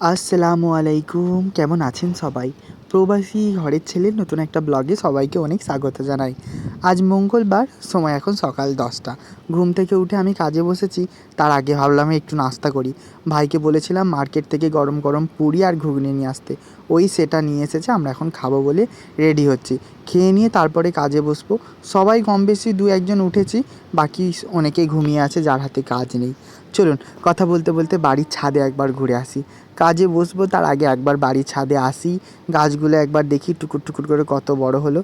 আসসালামু আলাইকুম। কেমন আছেন সবাই? প্রবাসী ঘরের ছেলের নতুন একটা ব্লগে সবাইকে অনেক স্বাগত জানাই। আজ মঙ্গলবার, সময় এখন সকাল দশটা। ঘুম থেকে উঠে আমি কাজে বসেছি, তার আগে ভাবলাম একটু নাস্তা করি। ভাইকে বলেছিলাম মার্কেট থেকে গরম গরম পুরি আর ঘুগনি নিয়ে আসতে। ওই সেটা নিয়ে এসেছে, আমরা এখন খাব বলে রেডি হচ্ছি। খেয়ে নিয়ে তারপরে কাজে বসবো। সবাই কম বেশি দু একজন উঠেছি, বাকি অনেকেই ঘুমিয়ে আছে, যার হাতে কাজ নেই। চলুন, কথা বলতে বলতে বাড়ির ছাদে একবার ঘুরে আসি। কাজে বসবো তার আগে একবার বাড়ির ছাদে আসি। গাছগুলো একবার দেখি, টুকুর টুকুর করে কত বড় হলো।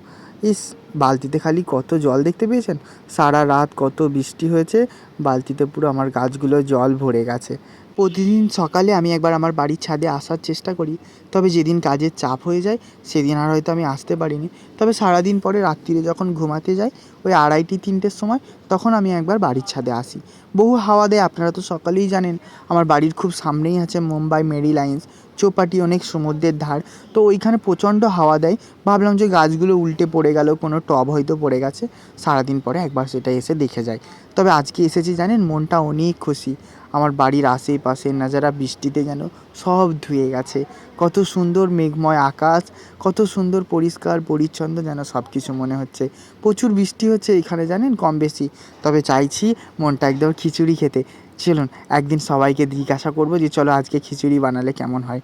ইস বালতিতে খালি কত জল দেখতে পেয়েছেন? সারা রাত কত বৃষ্টি হয়েছে, বালতিতে পুরো আমার গাছগুলো জল ভরে গেছে। প্রতিদিন সকালে আমি একবার আমার বাড়ির ছাদে আসার চেষ্টা করি, তবে যেদিন কাজের চাপ হয়ে যায়, সেদিন আর হয়তো আমি আসতে পারিনি। তবে সারাদিন পরে রাত্রিরে যখন ঘুমাতে যাই, ওই আড়াইটি, তিনটের সময়, তখন আমি একবার বাড়ির ছাদে আসি। বহু হাওয়া দেয়, আপনারা তো সকালেই জানেন। আমার বাড়ির খুব সামনেই আছে মুম্বাই মেরি লাইন্স, চৌপাটি অনেক সমুদ্রের ধার। তো ওইখানে প্রচণ্ড হাওয়া দেয়। ভাবলাম যে গাছগুলো উল্টে পড়ে গেল, কোনো টব হয়তো পড়ে গেছে, সারাদিন পরে একবার সেটা এসে দেখে যায়। তবে আজকে এসেছি জানেন, মনটা অনেক খুশি। আমার বাড়ির আশেপাশে নাজারা বৃষ্টিতে যেন সব ধুয়ে গেছে। কত সুন্দর মেঘময় আকাশ, কত সুন্দর পরিষ্কার পরিচ্ছন্ন যেন সব কিছু মনে হচ্ছে। প্রচুর বৃষ্টি হচ্ছে এখানে জানেন, কম বেশি। তবে চাইছি মনটা একদম খিচুড়ি খেতে। চলুন, একদিন সবাইকে জিজ্ঞাসা করব যে, চলো আজকে খিচুড়ি বানালে কেমন হয়।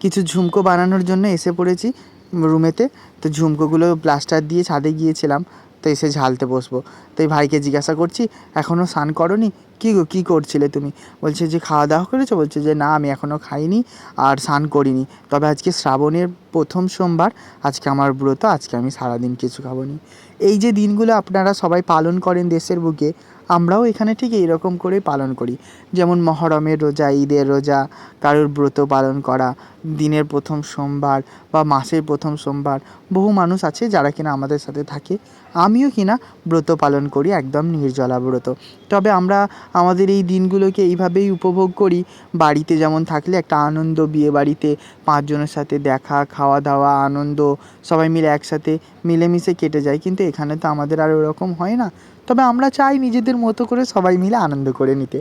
কিছু ঝুমকো বানানোর জন্য এসে পড়েছি। রুমেতে তো ঝুমকোগুলো প্লাস্টার দিয়ে ছাদে গিয়েছিলাম, তো এসে ঝালতে বসবো। তাই ভাইকে জিজ্ঞাসা করছি এখনও স্নান করনি? কী গো, কী করছিলে তুমি? বলছে যে, খাওয়া দাওয়া করেছ? বলছে যে, না, আমি এখনও খাইনি আর স্নান করিনি। তবে আজকে শ্রাবণের প্রথম সোমবার, আজকে আমার ব্রত, আজকে আমি সারাদিন কিছু খাব নি। এই যে দিনগুলো আপনারা সবাই পালন করেন দেশের বুকে আমরাও এখানে ঠিক এইরকম করেই পালন করি। যেমন মহরমের রোজা, ঈদের রোজা, কারোর ব্রত পালন করা, দিনের প্রথম সোমবার বা মাসের প্রথম সোমবার। বহু মানুষ আছে যারা কিনা আমাদের সাথে থাকে। আমিও কিনা ব্রত পালন করি, একদম নির্জলা ব্রত। তবে আমরা আমাদের এই দিনগুলোকে এইভাবেই উপভোগ করি। বাড়িতে যেমন থাকলে একটা আনন্দ বিয়ে বাড়িতে পাঁচজনের সাথে দেখা খাওয়া দাওয়া আনন্দ, সবাই মিলে একসাথে মিলেমিশে কেটে যায়, কিন্তু এখানে তো আমাদের আর ওরকম হয় না। তবে আমরা চাই নিজেদের মতো করে সবাই মিলে আনন্দ করে নিতে।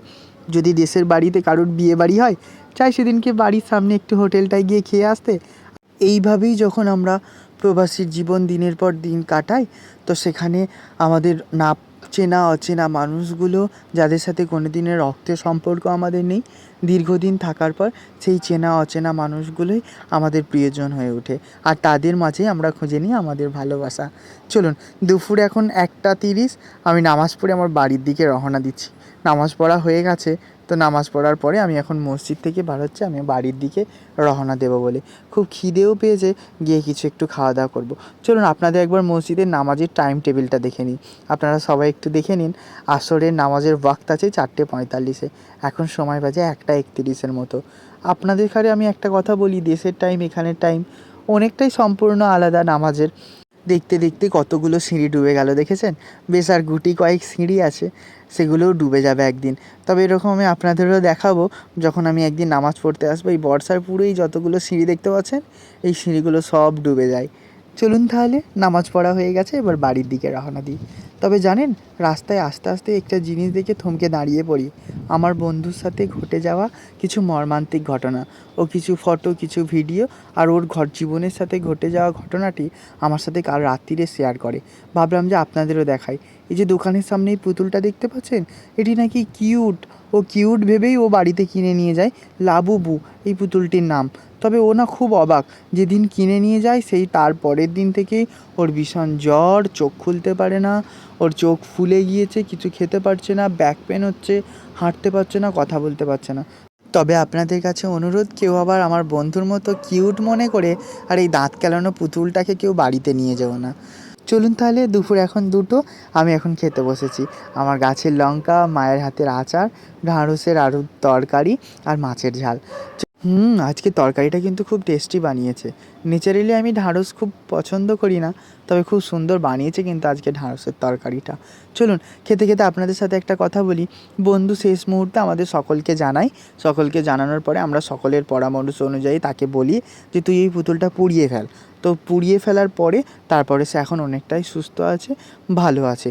যদি দেশের বাড়িতে কারোর বিয়ে বাড়ি হয়, চাই সেদিনকে বাড়ির সামনে একটু হোটেলটায় গিয়ে খেয়ে আসতে। এইভাবেই যখন আমরা প্রবাসীর জীবন দিনের পর দিন কাটাই, তো সেখানে আমাদের না চেনা, অচেনা মানুষগুলো যাদের সাথে কোনো দিনের রক্তের সম্পর্ক আমাদের নেই, দীর্ঘদিন থাকার পর সেই চেনা, অচেনা মানুষগুলোই আমাদের প্রিয়জন হয়ে ওঠে। আর তাদের মাঝেই আমরা খুঁজে নিই আমাদের ভালোবাসা। চলুন, দুপুর এখন একটা তিরিশ, আমি নামাজ পড়ে আমার বাড়ির দিকে রওনা দিচ্ছি। নামাজ পড়া হয়ে গেছে তো নামাজ পড়ার পরে আমি এখন মসজিদ থেকে বার হচ্ছে আমি বাড়ির দিকে রওনা দেবো বলে। খুব খিদেও পেয়েছে, গিয়ে কিছু একটু খাওয়া দাওয়া করব। চলুন আপনাদের একবার মসজিদের নামাজের টাইম টেবিলটা দেখে নিই। আপনারা সবাই একটু দেখে নিন, আসরের নামাজের ওয়াক্ত আছে চারটে পঁয়তাল্লিশে। এখন সময় বাজে একটা একতিরিশের মতো। আপনাদের খারে আমি একটা কথা বলি, দেশের টাইম এখানের টাইম অনেকটাই সম্পূর্ণ আলাদা নামাজের। দেখতে দেখতে কতগুলো সিঁড়ি ডুবে গেল, দেখেছেন? বেশ, আর গুটি কয়েক সিঁড়ি আছে, সেগুলোও ডুবে যাবে একদিন। তবে এরকম আমি আপনাদেরও দেখাবো, যখন আমি একদিন নামাজ পড়তে আসব, এই বর্ষার পুরোই যতগুলো সিঁড়ি দেখতে পাচ্ছেন, এই সিঁড়িগুলো সব ডুবে যায়। চলুন তাহলে, নামাজ পড়া হয়ে গেছে, এবার বাড়ির দিকে রওনা দিই। তবে জানেন, রাস্তায় আস্তে আস্তে একটা জিনিস দেখে থমকে দাঁড়িয়ে পড়ি। আমার বন্ধুর সাথে ঘটে যাওয়া কিছু মর্মান্তিক ঘটনা ও কিছু ফটো, কিছু ভিডিও আর ওর ঘর জীবনের সাথে ঘটে যাওয়া ঘটনাটি আমার সাথে কাল রাত্রিরে শেয়ার করে। ভাবলাম যে আপনাদেরও দেখাই। এই যে দোকানের সামনে এই পুতুলটা দেখতে পাচ্ছেন? এটি নাকি কিউট। ও কিউট ভেবেই ও বাড়িতে কিনে নিয়ে যায় লাবুবু এই পুতুলটির নাম। তবে ও না খুব অবাক। যেদিন কিনে নিয়ে যায়, সেই তার পরের দিন থেকেই ওর ভীষণ জ্বর, চোখ খুলতে পারে না, ওর চোখ ফুলে গিয়েছে, কিছু খেতে পারছে না, ব্যাক পেন হচ্ছে, হাঁটতে পারছে না, কথা বলতে পারছে না। তবে আপনাদের কাছে অনুরোধ, কেউ আবার আমার বন্ধুর মতো কিউট মনে করে আর এই দাঁত কেলানো পুতুলটাকে কেউ বাড়িতে নিয়ে যেও না। চলুন তাহলে, দুপুর এখন দুটো, আমি এখন খেতে বসেছি। আমার গাছের লঙ্কা, মায়ের হাতের আচার ঢাঁড়সের আরও তরকারি আর মাছের ঝাল। হুম, আজকে তরকারিটা কিন্তু খুব টেস্টি বানিয়েছে। নেচারালি আমি ঢ্যাঁড়স খুব পছন্দ করি না, তবে খুব সুন্দর বানিয়েছে কিন্তু আজকে ঢ্যাঁড়সের তরকারিটা। চলুন, খেতে খেতে আপনাদের সাথে একটা কথা বলি। বন্ধু শেষ মুহূর্তে আমাদের সকলকে জানাই, সকলকে জানানোর পরে আমরা সকলের পরামর্শ অনুযায়ী তাকে বলি যে তুই এই পুতুলটা পুড়িয়ে ফেল। তো পুড়িয়ে ফেলার পরে তারপরে সে এখন অনেকটাই সুস্থ আছে, ভালো আছে।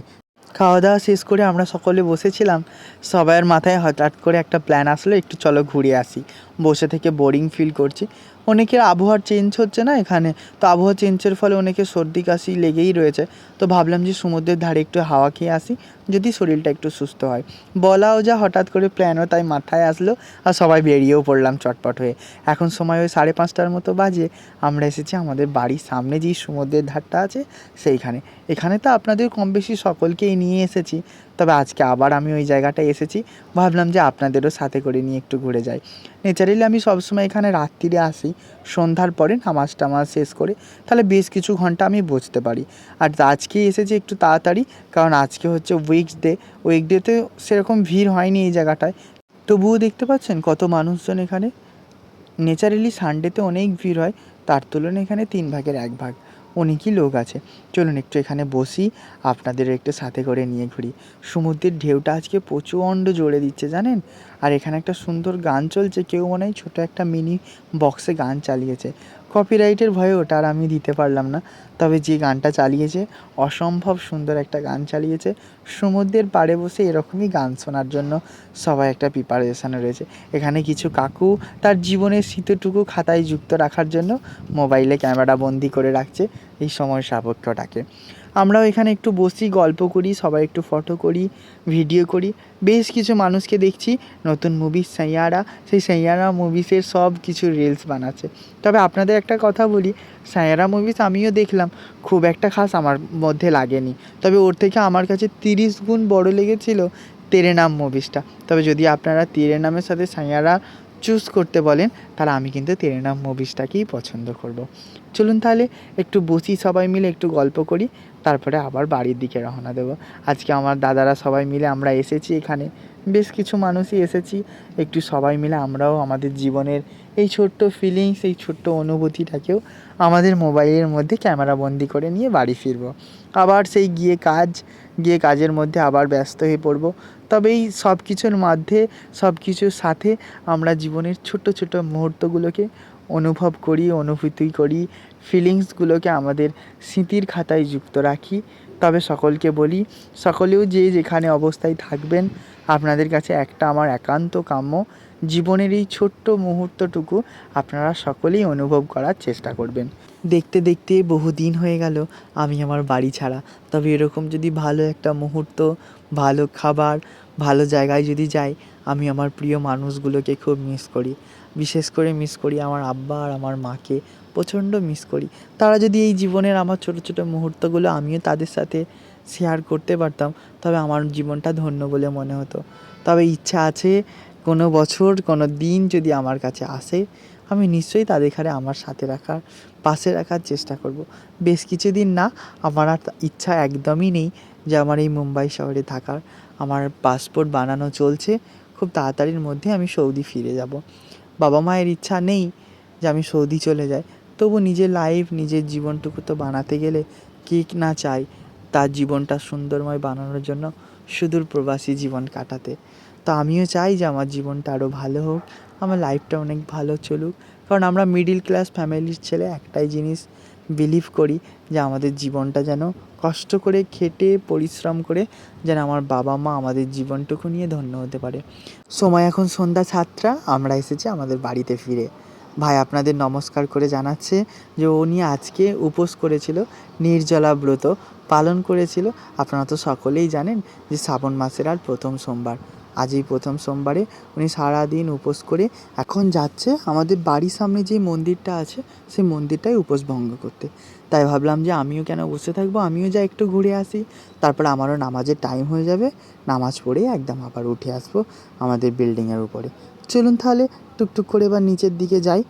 খাওয়া দাওয়া শেষ করে আমরা সকলে বসেছিলাম। সবাইয়ের মাথায় হঠাৎ করে একটা প্ল্যান আসলো, একটু চলো ঘুরে আসি। বসে থেকে বোরিং ফিল করছি। অনেকের আবহাওয়ার চেঞ্জ হচ্ছে না এখানে। তো আবহাওয়া চেঞ্জের ফলে অনেকে সর্দি কাশি লেগেই রয়েছে। তো ভাবলাম যে সমুদ্রের ধারে একটু হাওয়া খেয়ে আসি, যদি শরীরটা একটু সুস্থ হয়। বলাও যা হঠাৎ করে প্ল্যানও তাই মাথায় আসলো আর সবাই বেরিয়েও পড়লাম চটপট হয়ে। এখন সময় ওই সাড়ে পাঁচটার মতো বাজে। আমরা এসেছি আমাদের বাড়ির সামনে যেই সমুদ্রের ধারটা আছে সেইখানে। এখানে তো আপনাদের কম বেশি সকলকেই নিয়ে এসেছি। তবে আজকে আবার আমি ওই জায়গাটায় এসেছি। ভাবলাম যে আপনাদেরও সাথে করে নিয়ে একটু ঘুরে যাই। নেচারালি আমি সবসময় এখানে রাত্রিরে আসি, সন্ধ্যার পরে নামাজ টামাজ শেষ করে তাহলে বেশ কিছু ঘণ্টা আমি বসতে পারি। আর আজকে এসেছি একটু তাড়াতাড়ি, কারণ আজকে হচ্ছে উইকস ডে উইক উইকডেতে সেরকম ভিড় হয়নি এই জায়গাটায়। তবুও দেখতে পাচ্ছেন কত মানুষজন এখানে? নেচারালি সানডেতে অনেক ভিড় হয়, তার তুলনায় এখানে তিন ভাগের এক ভাগ। অনেকই লোক আছে? চলুন একটু এখানে বসি, আপনাদের একটু সাথে করে নিয়ে ঘুরি। সমুদ্রের ঢেউটা আজকে প্রচণ্ড জোরে দিচ্ছে, জানেন? আর এখানে একটা সুন্দর গান চলছে, কেউ মনে হয় ছোটো একটা মিনি বক্সে গান চালিয়েছে। কপিরাইটের ভয়ে ওটা আর আমি দিতে পারলাম না। তবে যে গানটা চালিয়েছে, অসম্ভব সুন্দর একটা গান চালিয়েছে। সমুদ্রের পাড়ে বসে এরকমই গান শোনার জন্য সবাই একটা প্রিপারেশানে রয়েছে। এখানে কিছু কাকু তার জীবনের শীতটুকু খাতায় যুক্ত রাখার জন্য মোবাইলে ক্যামেরা বন্দি করে রাখছে এই সময় সাপেক্ষটাকে। আমরাও এখানে একটু বসি, গল্প করি, সবাই একটু ফটো করি ভিডিও করি। বেশ কিছু মানুষকে দেখছি, নতুন মুভি সাইয়ারা। সেই সাইয়ারা মুভিসের সব কিছু রিলস বানাচ্ছে। তবে আপনাদের একটা কথা বলি, সাইয়ারা মুভিস আমিও দেখলাম, খুব একটা খাস আমার মধ্যে লাগেনি। তবে ওর থেকে আমার কাছে তিরিশ গুণ বড় লেগেছিল তেরে নাম মুভিসটা তবে যদি আপনারা তেরে নামের সাথে সাইয়ারা চুজ করতে বলেন, তাহলে আমি কিন্তু তেরে নাম মুভিসটাকেই পছন্দ করব। চলুন তাহলে একটু বসি, সবাই মিলে একটু গল্প করি, তারপরে আবার বাড়ির দিকে রওনা দেবো। আজকে আমার দাদারা সবাই মিলে আমরা এসেছি এখানে, বেশ কিছু মানুষই এসেছি, একটু সবাই মিলে আমরাও আমাদের জীবনের এই ছোট্ট ফিলিংস এই ছোট্ট অনুভূতিটাকেও আমাদের মোবাইলের মধ্যে ক্যামেরা বন্দি করে নিয়ে বাড়ি ফিরবো। আবার সেই গিয়ে কাজ, গিয়ে কাজের মধ্যে আবার ব্যস্ত হয়ে পড়ব। তবে এই সব কিছুর মধ্যে সব কিছুর সাথে আমরা জীবনের ছোট্ট ছোট্ট মুহূর্তগুলোকে অনুভব করি, অনুভূতি করি ফিলিংসগুলোকে আমাদের স্মৃতির খাতায় যুক্ত রাখি। তবে সকলকে বলি, সকলেও যে যেখানে অবস্থায় থাকবেন, আপনাদের কাছে একটা আমার একান্ত কাম্য জীবনের এই ছোট্ট মুহূর্তটুকু আপনারা সকলেই অনুভব করার চেষ্টা করবেন। দেখতে দেখতে বহুদিন হয়ে গেল, আমি আমার বাড়ি ছাড়া। তবে এরকম যদি ভালো একটা মুহূর্ত, ভালো খাবার, ভালো জায়গায় যদি যাই, আমি আমার প্রিয় মানুষগুলোকে খুব মিস করি। বিশেষ করে মিস করি আমার আব্বা আর আমার মাকে, প্রচণ্ড মিস করি। তারা যদি এই জীবনের আমার ছোটো ছোটো মুহূর্তগুলো আমিও তাদের সাথে শেয়ার করতে পারতাম, তবে আমার জীবনটা ধন্য বলে মনে হতো। তবে ইচ্ছা আছে, কোনো বছর, কোনো দিন যদি আমার কাছে আসে, আমি নিশ্চয়ই তাদের এখানে আমার সাথে রাখার পাশে রাখার চেষ্টা করব। বেশ কিছুদিন না, আমার আর ইচ্ছা একদমই নেই যে আমার এই মুম্বাই শহরে থাকার। আমার পাসপোর্ট বানানো চলছে, খুব তাড়াতাড়ির মধ্যে আমি সৌদি ফিরে যাব। বাবা মায়ের ইচ্ছা নেই যে আমি সৌদি চলে যাই। তবু নিজের লাইফ নিজের জীবনটুকু তো বানাতে গেলে কে না চাই তার জীবনটা সুন্দরময় বানানোর জন্য সুদূর প্রবাসী জীবন কাটাতে। তো আমিও চাই যে আমার জীবনটা আরও ভালো হোক, আমার লাইফটা অনেক ভালো চলুক। কারণ আমরা মিডিল ক্লাস ফ্যামিলির ছেলে একটাই জিনিস বিলিভ করি যে আমাদের জীবনটা যেন কষ্ট করে খেটে, পরিশ্রম করে যেন আমার বাবা মা আমাদের জীবনটুকু নিয়ে ধন্য হতে পারে। সময় এখন সন্ধ্যা সাতটা, আমরা এসেছি আমাদের বাড়িতে ফিরে। ভাই আপনাদের নমস্কার করে জানাচ্ছে যে উনি আজকে উপোস করেছিল, নির্জলা ব্রত পালন করেছিল। আপনারা তো সকলেই জানেন যে শ্রাবণ মাসের আর প্রথম সোমবার। আজই প্রথম সোমবারে উনি সারাদিন উপোস করে এখন যাচ্ছে আমাদের বাড়ির সামনে যে মন্দিরটা আছে, সেই মন্দিরটাই উপোস ভঙ্গ করতে। তাই ভাবলাম যে আমিও কেন বসে থাকব? আমিও যাই একটু ঘুরে আসি। তারপর আমারও নামাজের টাইম হয়ে যাবে। নামাজ পড়ে একদম আবার উঠে আসব আমাদের বিল্ডিংয়ের উপরে। চলুন তাহলে টুকটুক করে এবার নিচের দিকে যাই।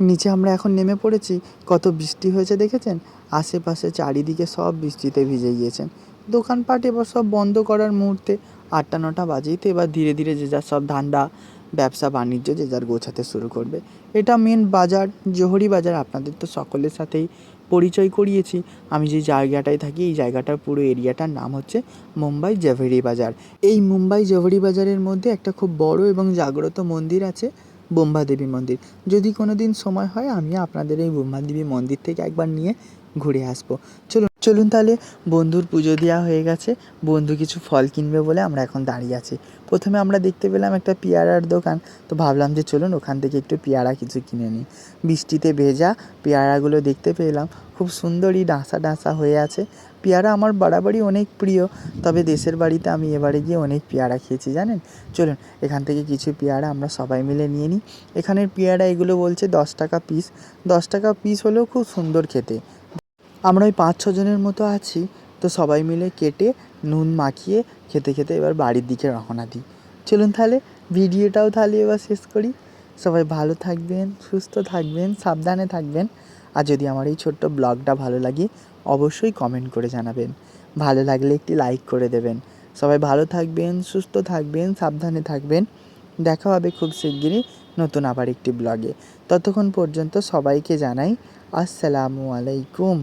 নিচে আমরা এখন নেমে পড়েছি। কত বৃষ্টি হয়েছে দেখেছেন? আশেপাশে চারিদিকে সব বৃষ্টিতে ভিজে গিয়েছেন। দোকানপাট এবার সব বন্ধ করার মুহূর্তে আটটা, নটা বাজেই তো এবার ধীরে ধীরে যে যার সব ধান্দা, ব্যবসা, বাণিজ্য যে যার গোছাতে শুরু করবে। এটা মেন বাজার, জোহরি বাজার আপনাদের তো সকলের সাথেই পরিচয় করিয়েছি। আমি যে জায়গাটায় থাকি, এই জায়গাটার পুরো এরিয়াটার নাম হচ্ছে মুম্বাই জভেরি বাজার। এই মুম্বাই জভেরি বাজারের মধ্যে একটা খুব বড় এবং জাগ্রত মন্দির আছে, বোম্বা দেবী মন্দির। যদি কোনো দিন সময় হয়, আমি আপনাদের এই বোম্বা দেবী মন্দির থেকে একবার নিয়ে ঘুরে আসব। চলুন চলুন তাহলে বন্ধুর পুজো দেওয়া হয়ে গেছে। বন্ধু কিছু ফল কিনবে বলে আমরা এখন দাঁড়িয়ে আছি। প্রথমে আমরা দেখতে পেলাম একটা পেয়ারার দোকান। তো ভাবলাম যে চলুন ওখান থেকে একটু পেয়ারা কিছু কিনে নিই। বৃষ্টিতে ভেজা পেয়ারাগুলো দেখতে পেলাম। খুব সুন্দরই ডাঁসা ডাঁসা হয়ে আছে। পেয়ারা আমার বরাবরই অনেক প্রিয়। তবে দেশের বাড়িতে আমি এবারে গিয়ে অনেক পেয়ারা খেয়েছি, জানেন? চলুন, এখান থেকে কিছু পেয়ারা আমরা সবাই মিলে নিয়ে নিই। এখানের পেয়ারা এগুলো বলছে দশ টাকা পিস দশ টাকা পিস হলেও খুব সুন্দর খেতে। আমরা ওই পাঁচ ছজনের মতো আছি, তো সবাই মিলে কেটে নুন মাখিয়ে খেতে খেতে এবার বাড়ির দিকে রওনা দিই। চলুন তাহলে ভিডিওটাও তাহলে এবার শেষ করি। সবাই ভালো থাকবেন, সুস্থ থাকবেন, সাবধানে থাকবেন। আর যদি আমার এই ছোট্ট ব্লগটা ভালো লাগে, অবশ্যই কমেন্ট করে জানাবেন। ভালো লাগলে একটি লাইক করে দেবেন। সবাই ভালো থাকবেন, সুস্থ থাকবেন, সাবধানে থাকবেন। দেখা হবে খুব শিগগিরই নতুন আবার একটি ব্লগে। ততক্ষণ পর্যন্ত সবাইকে জানাই, আসসালামু আলাইকুম।